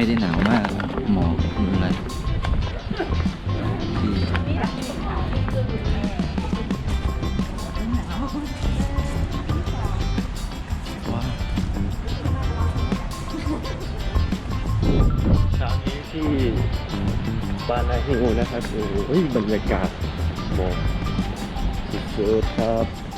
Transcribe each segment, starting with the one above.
ไม่ได้หนาวมากหมอกมีอะไรดีว้าวเช้านี้ที่บ้านนาฮิวนะครับโอ้ยบรรยากาศหมอกสุดๆครับ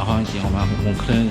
เอาห้องจริงออกมาหกโมงครึ่ง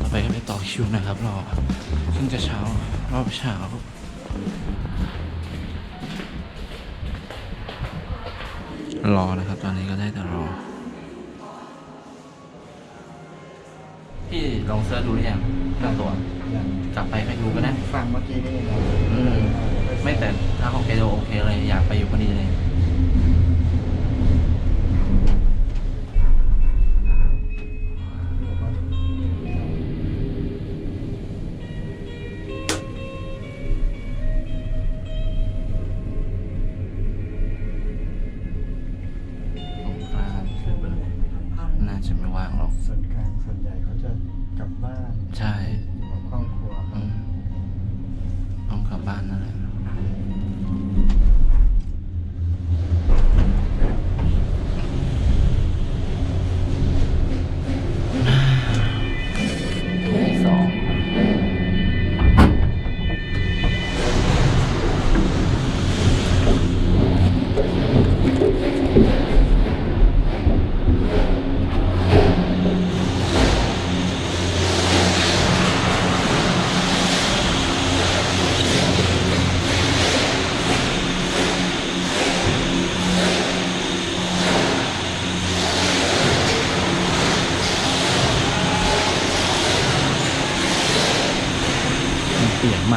ต่อไปก็ไปต่อคิวนะครับรอซึ่งจะเช้ารอบเช้า รอนะครับ ตอนนี้ก็ได้แต่รอ พี่ลองเสิร์ชดูหรือยังเรื่องตัวกลับไปไปดูก็ได้ฟังเมื่อกี้นี่เราอืมไม่แต่ถ้าโอเคโอเคเลยอยากไปอยู่พอดีเลย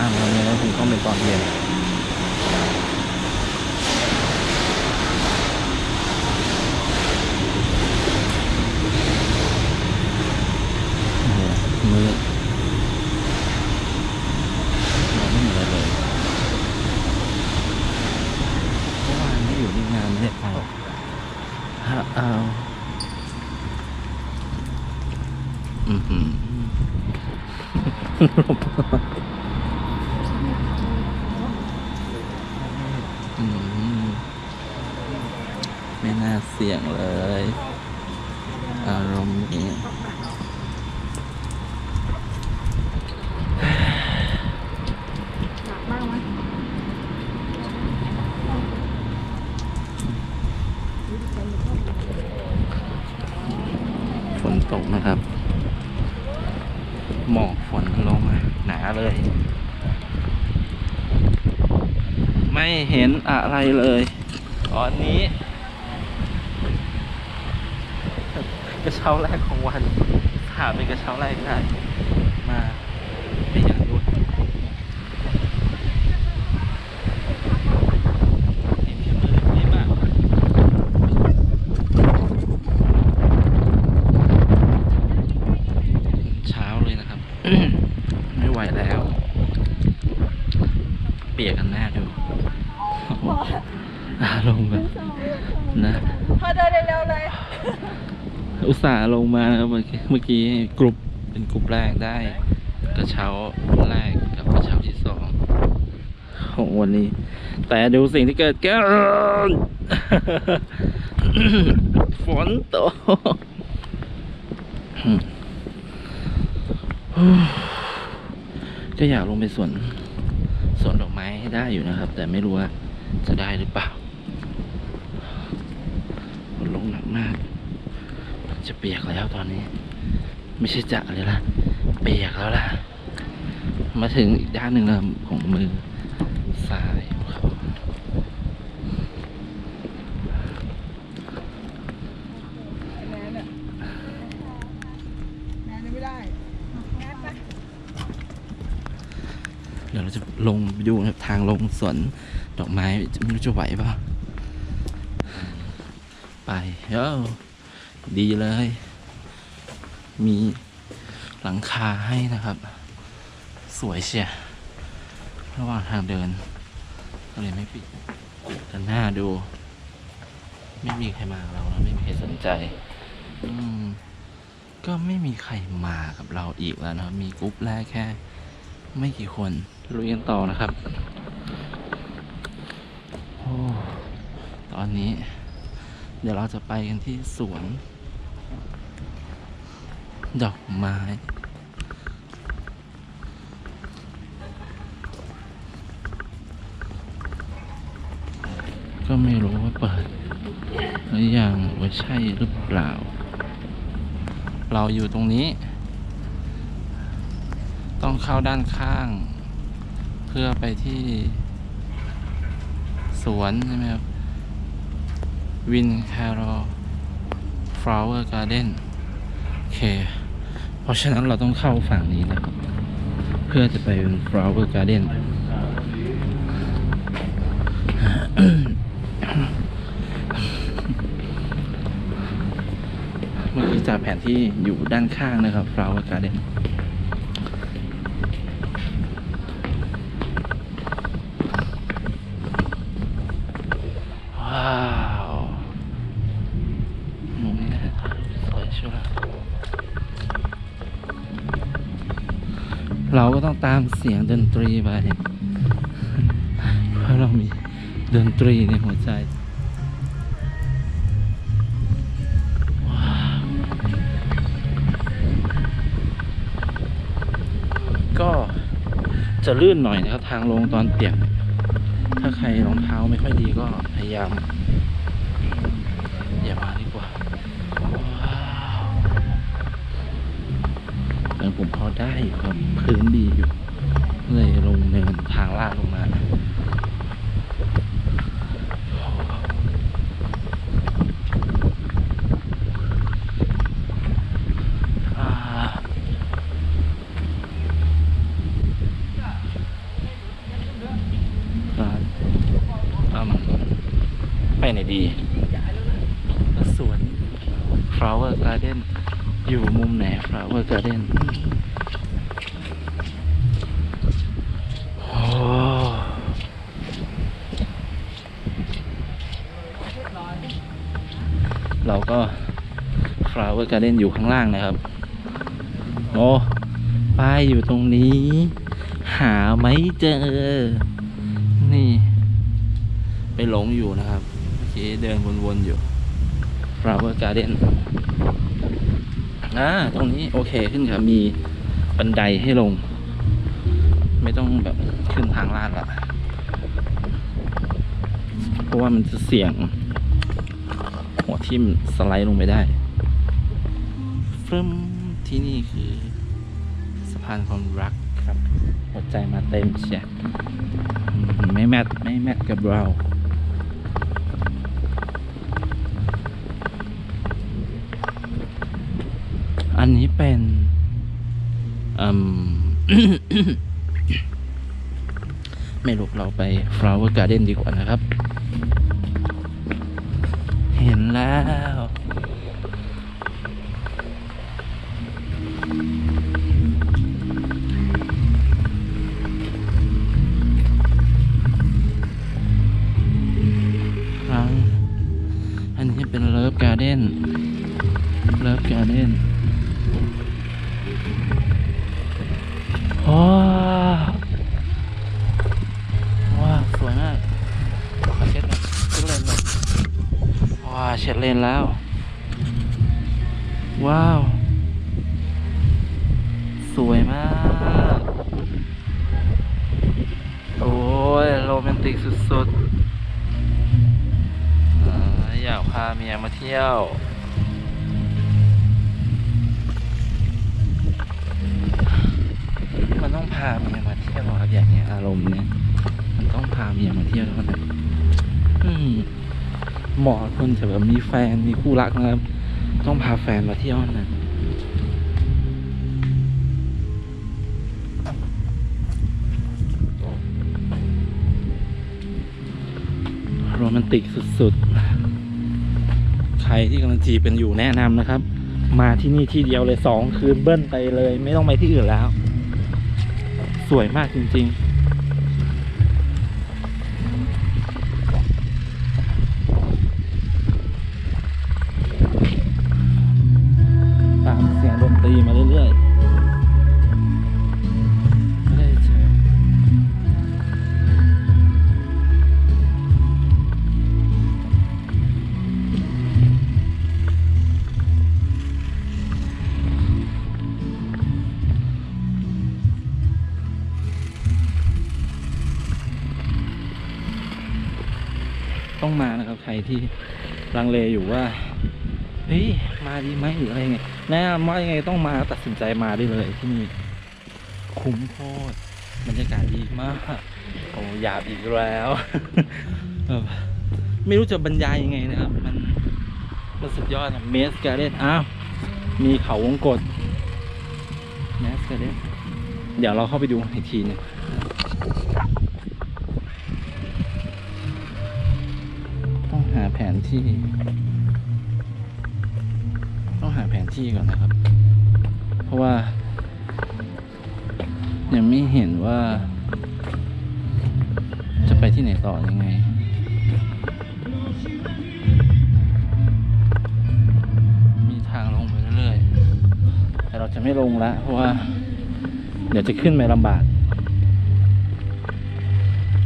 ากแล้วเนี่ยแล้วผมต้องเป็นตอนเย็นโอ้โหมืดมองไม่เห็นอะไรเลยเมื่อวานไม่อยู่ที่งานไม่ได้ไปฮะเอาอือหืออืมไม่น่าเสี่ยงเลย อารมณ์นี้ฝนตกนะครับ หมอกฝนลงมาหนาเลย ไม่เห็นอะไรเลย ตอนนี้ กระ เช้าแรกของวันหาเป็นกระเช้าแรกได้ มาไม่อยากดูเห็นแค่มือนี่มากเช้าเลยนะครับ ไม่ไหวแล้ว เปียกกันแน่ดู อารมณ์แบบนะ พอเดินเร็วๆเลย อุตส่าห์ลงมาเมื่อกี้เมื่อกี้กลุ่มเป็นกลุ่มแรกได้กระเช้าแรกกับกระเช้าที่สองของวันนี้ แต่ดูสิ่งที่เกิดขึ้นฝนตกก็อยากลงไปสวนสวนดอกไม้ให้ได้อยู่นะครับ แต่ไม่รู้ว่าจะได้หรือเปล่าฝนลงหนักมาก จะเปียกแล้วตอนนี้ ไม่ใช่จะเลยละเปียกแล้วล่ะ มาถึงอีกด้านหนึ่งแล้วของมือซ้ายเขาเดี๋ยวเราจะลงไปดูครับทางลงสวนดอกไม้ไม่รู้จะไหวปล่าไปเอ้ ดีเลย มีหลังคาให้นะครับ สวยเชียระหว่างทางเดิน ก็เลยไม่ปิดกันหน้าดู ไม่มีใครมาเราแล้ว ไม่มีใครสนใจ อืมก็ไม่มีใครมากับเราอีกแล้วนะครับมีกรุ๊ปแรกแค่ ไม่กี่คนลุยกันต่อนะครับโอ้ตอนนี้ เดี๋ยวเราจะไปกันที่สวน ดอกไม้ก็ไม่รู้ว่าเปิดหรือยังว่าใช่หรือเปล่า เราอยู่ตรงนี้ ต้องเข้าด้านข้าง เพื่อไปที่ สวนใช่ไหมครับวินแครอฟลาวเวอร์การ์เด้นโอเค เพราะฉะนั้นเราต้องเข้าฝั่งนี้นะครับ เพื่อจะไปเป็น flower garden เมื่อกี้จากแผนที่อยู่ด้านข้างนะครับ flower garden ว้าวมุมนี้นะสวยชัวร์เราก็ต้องตามเสียงดนตรีไป เพราะเรามีดนตรีในหัวใจก็จะลื่นหน่อยนะครับ ทางลงตอนเปียกถ้าใครรองเท้าไม่ค่อยดีก็พยายาม อย่ามาดีกว่าแต่ผมพอได้ครับพื้นดีอยู่ เลยลงเนินทางลาดลงมาอ่า ร้านอืมไปไหนดีสวน flower garden อยู่มุมไหน flower garden โอ้ เราก็ flower garden อยู่ข้างล่างนะครับโอ้ป้ายอยู่ตรงนี้ หาไม่เจอ นี่ ไปหลงอยู่นะครับเมื่อกี้เดินวนๆอยู่ flower garden อ่าตรงนี้โอเคขึ้นครับ มีบันไดให้ลง ไม่ต้องแบบขึ้นทางลาดละเพราะว่ามันจะเสี่ยง ทิมสไลด์ลงไปได้ฟึมที่นี่คือสะพานความรักครับ หัวใจมาเต็มเชียไม่แมทไม่แมทกับเราอันนี้เป็นไม่หลบเราไป flower garden ดีกว่านะครับ แล้ว อันนี้เป็นเลิฟการ์เด้น เลิฟการ์เด้นว้ เช็ดเลนแล้ว ว้าว สวยมาก โอ้ย โรแมนติกสุดๆ อยากพาเมียมาเที่ยวมันต้องพาเมียมาเที่ยวครับอย่างเงี้ยอารมณ์เนี่ยมันต้องพาเมียมาเที่ยวเท่านั้นอืม เหมาะคนจะแบบมีแฟนมีคู่รักนะครับ ต้องพาแฟนมาเที่ยวนั้นโรแมนติกสุดๆ ใครที่กำลังจีบกันอยู่แนะนำนะครับ มาที่นี่ที่เดียวเลยสองคืนเบิ้ลไปเลย ไม่ต้องไปที่อื่นแล้ว สวยมากจริง ๆ ตีมาเรื่อยๆไม่ได้เจอต้องมานะครับใครที่ลังเลอยู่ว่า เฮ้ยมาดีไหมหรืออะไรไงแนะนำว่ายังไงต้องมาตัดสินใจมาได้เลยที่นี่คุ้มโคตรบรรยากาศดีมากโอ้หยาบอีกแล้วไม่รู้จะบรรยายยังไงนะครับ มันมันสุดยอดเมสการ์เดนอ้าวมีเขาวงกฏเมสการ์เดนเดี๋ยวเราเข้าไปดูอีกทีนึงต้องหาแผนที่ ที่ก่อนนะครับ เพราะว่า ยังไม่เห็นว่า จะไปที่ไหนต่อยังไงมีทางลงไปเรื่อยแต่เราจะไม่ลงละเพราะว่า เดี๋ยวจะขึ้นไปลำบาก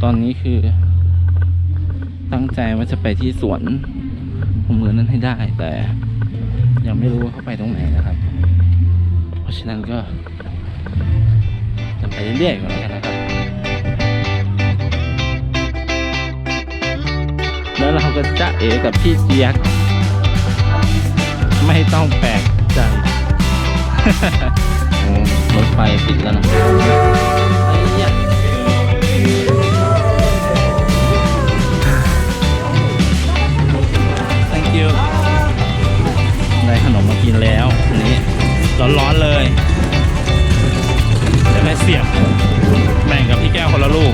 ตอนนี้คือ ตั้งใจว่าจะไปที่สวนของเมืองนั้นให้ได้แต่ ยังไม่รู้ว่าเขาไปตรงไหนนะครับ เพราะฉะนั้นก็จะไปเรื่อยๆก่อนแล้วกันนะครับ แล้วเราก็จะเอกับพี่เจี๊ยกไม่ต้องแปลกใจ โอ้รถไฟปิดแล้วนะ มากินแล้วนี่ร้อนๆเลยจะได้เสียบแบ่งกับพี่แก้วคนละลูก